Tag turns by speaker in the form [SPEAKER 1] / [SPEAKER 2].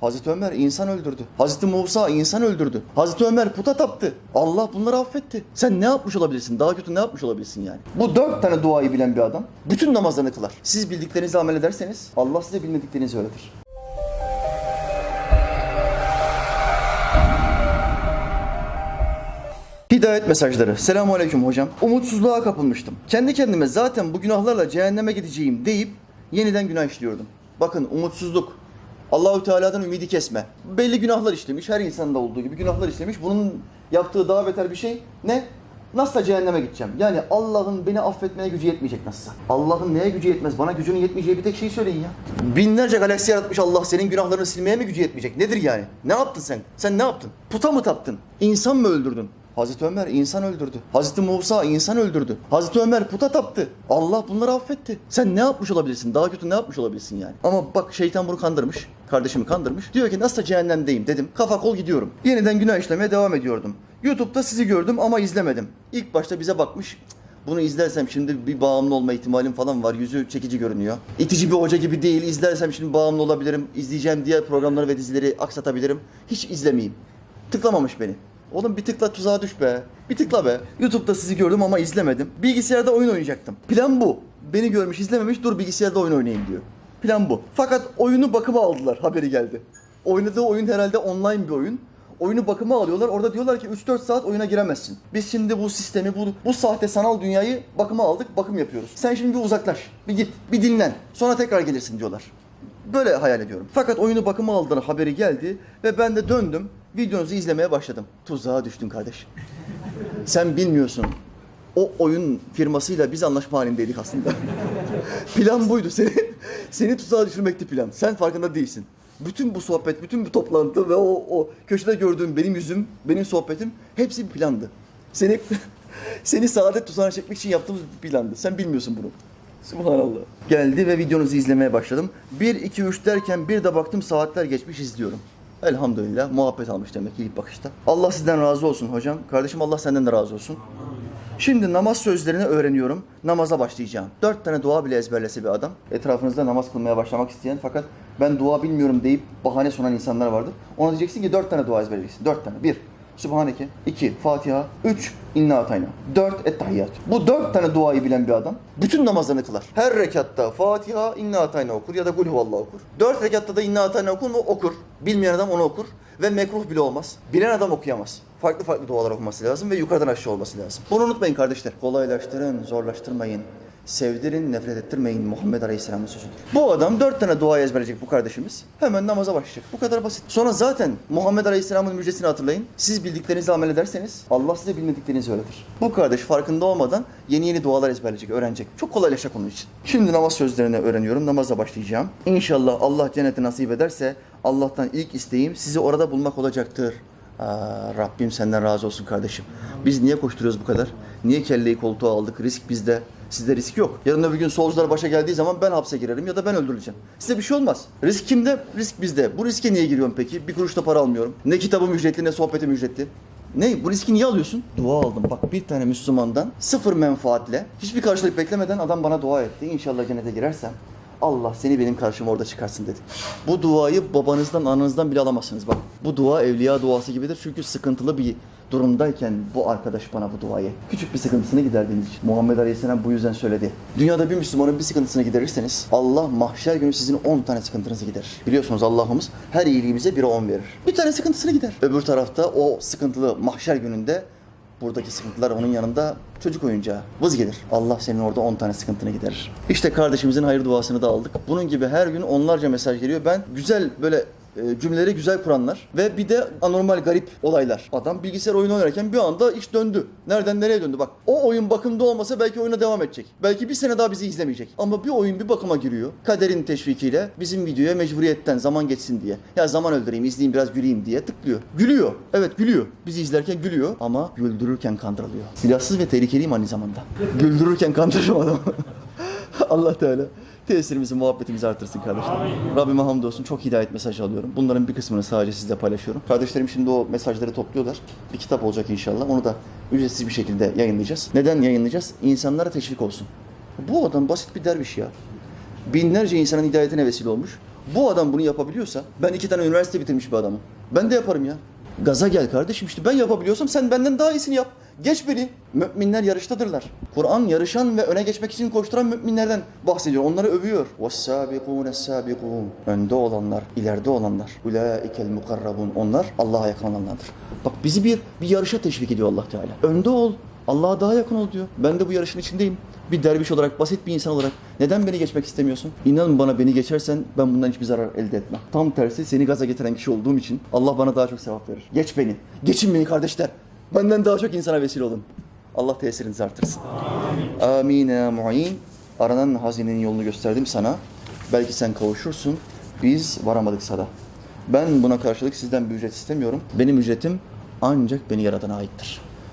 [SPEAKER 1] Hazreti Ömer insan öldürdü. Hazreti Musa insan öldürdü. Hazreti Ömer puta taptı. Allah bunları affetti. Sen ne yapmış olabilirsin? Daha kötü ne yapmış olabilirsin yani? Bu dört tane duayı bilen bir adam bütün namazlarını kılar. Siz bildiklerinizle amel ederseniz Allah size bilmediklerinizi öğretir. Hidayet mesajları. Selamun Aleyküm hocam. Umutsuzluğa kapılmıştım. Kendi kendime zaten bu günahlarla cehenneme gideceğim deyip yeniden günah işliyordum. Bakın umutsuzluk. Allahü Teala'dan ümidi kesme. Belli günahlar işlemiş. Her insanda olduğu gibi günahlar işlemiş. Bunun yaptığı daha beter bir şey ne? Nasılsa cehenneme gideceğim. Yani Allah'ın beni affetmeye gücü yetmeyecek nasılsa. Allah'ın neye gücü yetmez? Bana gücünün yetmeyeceği bir tek şeyi söyleyin ya. Binlerce galaksi yaratmış Allah senin günahlarını silmeye mi gücü yetmeyecek? Nedir yani? Ne yaptın sen? Sen ne yaptın? Puta mı taptın? İnsan mı öldürdün? Hazreti Ömer insan öldürdü. Hazreti Musa insan öldürdü. Hazreti Ömer puta taptı. Allah bunları affetti. Sen ne yapmış olabilirsin? Daha kötü ne yapmış olabilirsin yani? Ama bak şeytan bunu kandırmış. Kardeşimi kandırmış. Diyor ki nasıl cehennemdeyim dedim. Kafa kol gidiyorum. Yeniden günah işlemeye devam ediyordum. YouTube'da sizi gördüm ama izlemedim. İlk başta bize bakmış. "Cık, Bunu izlersem şimdi bir bağımlı olma ihtimalim falan var. Yüzü çekici görünüyor. İtici bir hoca gibi değil. İzlersem şimdi bağımlı olabilirim. İzleyeceğim diğer programları ve dizileri aksatabilirim. Hiç izlemeyeyim. Tıklamamış beni. Oğlum bir tıkla tuzağa düş be. Bir tıkla be. YouTube'da sizi gördüm ama izlemedim. Bilgisayarda oyun oynayacaktım. Plan bu. Beni görmüş izlememiş dur bilgisayarda oyun oynayayım diyor. Plan bu. Fakat oyunu bakıma aldılar haberi geldi. Oynadığı oyun herhalde online bir oyun. Oyunu bakıma alıyorlar. Orada diyorlar ki 3-4 saat oyuna giremezsin. Biz şimdi bu sistemi, bu, bu sahte sanal dünyayı bakıma aldık, bakım yapıyoruz. Sen şimdi bir uzaklaş, bir git, bir dinlen. Sonra tekrar gelirsin diyorlar. Böyle hayal ediyorum. Fakat oyunu bakıma aldılar haberi geldi ve ben de döndüm. Videonuzu izlemeye başladım. Tuzağa düştün kardeş. Sen bilmiyorsun. O oyun firmasıyla biz anlaşma halindeydik aslında. plan buydu. Seni seni tuzağa düşürmekti plan. Sen farkında değilsin. Bütün bu sohbet, bütün bu toplantı ve o, o köşede gördüğüm benim yüzüm, benim sohbetim hepsi bir plandı. Seni seni saadet tuzağına çekmek için yaptığımız bir plandı. Sen bilmiyorsun bunu. Subhanallah. Geldi ve videonuzu izlemeye başladım. 1, 2, 3 derken bir de baktım saatler geçmiş izliyorum. Elhamdülillah muhabbet almış demek ki ilk bakışta. Allah sizden razı olsun hocam. Kardeşim Allah senden de razı olsun. Şimdi namaz sözlerini öğreniyorum. Namaza başlayacağım. Dört tane dua bile ezberlese bir adam. Etrafınızda namaz kılmaya başlamak isteyen fakat ben dua bilmiyorum deyip bahane sunan insanlar vardır. Ona diyeceksin ki dört tane dua ezberleyeceksin. Dört tane. Bir, Sübhaneke. 2. Fatiha. 3. İnna atayna. 4. Ettehiyyat. Bu dört tane duayı bilen bir adam bütün namazlarını kılar. Her rekatta Fatiha, İnna atayna okur ya da Kul huvallah okur. Dört rekatta da İnna atayna okur mu? Okur. Bilmeyen adam onu okur ve mekruh bile olmaz. Bilen adam okuyamaz. Farklı farklı dualar okuması lazım ve yukarıdan aşağı olması lazım. Bunu unutmayın kardeşler. Kolaylaştırın, zorlaştırmayın. Sevdirin, nefret ettirmeyin Muhammed Aleyhisselam'ın sözüdür. Bu adam dört tane dua ezberleyecek bu kardeşimiz. Hemen namaza başlayacak. Bu kadar basit. Sonra zaten Muhammed Aleyhisselam'ın müjdesini hatırlayın. Siz bildiklerinizle amel ederseniz Allah size bilmediklerinizi öğretir. Bu kardeş farkında olmadan yeni yeni dualar ezberleyecek, öğrenecek. Çok kolaylaşacak onun için. Şimdi namaz sözlerini öğreniyorum. Namaza başlayacağım. İnşallah Allah cenneti nasip ederse Allah'tan ilk isteğim sizi orada bulmak olacaktır. Aa, Rabbim senden razı olsun kardeşim. Biz niye koşturuyoruz bu kadar? Niye kelleyi koltuğa aldık? Risk bizde. Sizde risk yok. Yarın öbür gün solcular başa geldiği zaman ben hapse girerim ya da ben öldürüleceğim. Size bir şey olmaz. Risk kimde? Risk bizde. Bu riske niye giriyorum peki? Bir kuruş da para almıyorum. Ne kitabım ücretli ne sohbetim ücretli. Ne? Bu riski niye alıyorsun? Dua aldım. Bak bir tane Müslümandan sıfır menfaatle, hiçbir karşılık beklemeden adam bana dua etti. İnşallah cennete girersem Allah seni benim karşıma orada çıkarsın dedi. Bu duayı babanızdan, ananızdan bile alamazsınız bak. Bu dua evliya duası gibidir çünkü sıkıntılı bir durumdayken bu arkadaş bana bu duayı küçük bir sıkıntısını giderdiğiniz için. Muhammed Aleyhisselam bu yüzden söyledi. Dünyada bir Müslümanın bir sıkıntısını giderirseniz Allah mahşer günü sizin 10 tane sıkıntınızı giderir. Biliyorsunuz Allah'ımız her iyiliğimize biri 10 verir. Bir tane sıkıntısını gider. Öbür tarafta o sıkıntılı mahşer gününde Buradaki sıkıntılar onun yanında çocuk oyuncağı. Vız gelir. Allah senin orada 10 tane sıkıntını giderir. İşte kardeşimizin hayır duasını da aldık. Bunun gibi her gün onlarca mesaj geliyor. Ben güzel böyle e, cümleleri güzel kuranlar ve bir de anormal garip olaylar. Adam bilgisayar oyunu oynarken bir anda iş döndü. Nereden nereye döndü bak. O oyun bakımda olmasa belki oyuna devam edecek. Belki bir sene daha bizi izlemeyecek. Ama bir oyun bir bakıma giriyor. Kaderin teşvikiyle bizim videoya mecburiyetten zaman geçsin diye. Ya zaman öldüreyim, izleyeyim biraz güleyim diye tıklıyor. Gülüyor. Evet gülüyor. Bizi izlerken gülüyor ama güldürürken kandırılıyor. Silahsız ve tehlikeliyim aynı zamanda. Güldürürken kandırırım adamı. Allah Teala tesirimizi, muhabbetimizi artırsın kardeşlerim. Rabbime hamdolsun çok hidayet mesajı alıyorum. Bunların bir kısmını sadece sizle paylaşıyorum. Kardeşlerim şimdi o mesajları topluyorlar. Bir kitap olacak inşallah. Onu da ücretsiz bir şekilde yayınlayacağız. Neden yayınlayacağız? İnsanlara teşvik olsun. Bu adam basit bir derviş ya. Binlerce insanın hidayetine vesile olmuş. Bu adam bunu yapabiliyorsa ben iki tane üniversite bitirmiş bir adamım. Ben de yaparım ya. Gaza gel kardeşim işte ben yapabiliyorsam sen benden daha iyisini yap. Geç beni. Müminler yarıştadırlar. Kur'an yarışan ve öne geçmek için koşturan müminlerden bahsediyor. Onları övüyor. وَالسَّابِقُونَ السَّابِقُونَ Önde olanlar, ileride olanlar. اُولَٰئِكَ الْمُقَرَّبُونَ Onlar Allah'a yakın olanlardır. Bak bizi bir, bir yarışa teşvik ediyor allah Teala. Önde ol. Allah'a daha yakın ol diyor. Ben de bu yarışın içindeyim. Bir derviş olarak, basit bir insan olarak neden beni geçmek istemiyorsun? İnanın bana beni geçersen ben bundan hiçbir zarar elde etmem. Tam tersi seni gaza getiren kişi olduğum için Allah bana daha çok sevap verir. Geç beni. Geçin beni kardeşler. Benden daha çok insana vesile olun. Allah tesirinizi artırsın. Amin ya mu'in. Aranan hazinenin yolunu gösterdim sana. Belki sen kavuşursun. Biz varamadık sada. Ben buna karşılık sizden bir ücret istemiyorum. Benim ücretim ancak beni yaradana aittir.